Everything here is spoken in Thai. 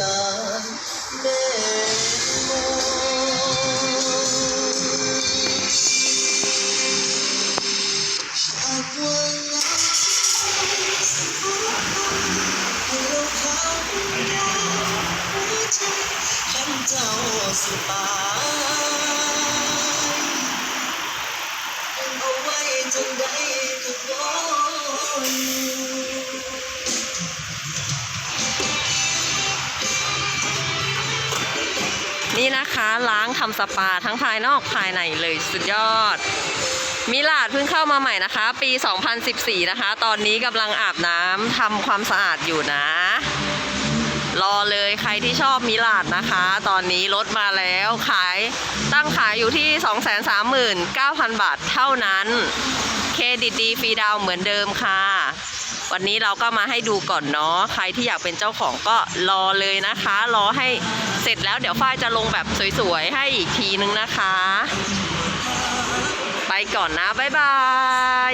ตาากวันนั้นให้เราเขาด้ไม่ใช่ฉันเจ้าสบายเอาไว้จนได้ทุกวัน นี่นะคะล้างทำสปาทั้งภายนอกภายในเลยสุดยอด มิลาดเพิ่งเข้ามาใหม่นะคะ ปี 2014 นะคะ ตอนนี้กำลังอาบน้ำทำความสะอาดอยู่นะ รอเลยใครที่ชอบมิลาดนะคะ ตอนนี้ลดมาแล้วขายตั้งขายอยู่ที่ 239,000 บาทเท่านั้น เครดิตดีฟรีดาวเหมือนเดิมค่ะ วันนี้เราก็มาให้ดูก่อนเนาะใครที่อยากเป็นเจ้าของก็รอเลยนะคะ รอให้เสร็จแล้วเดี๋ยวฝ้ายจะลงแบบสวยๆให้อีกทีนึงนะคะ ไปก่อนนะ บ๊ายบาย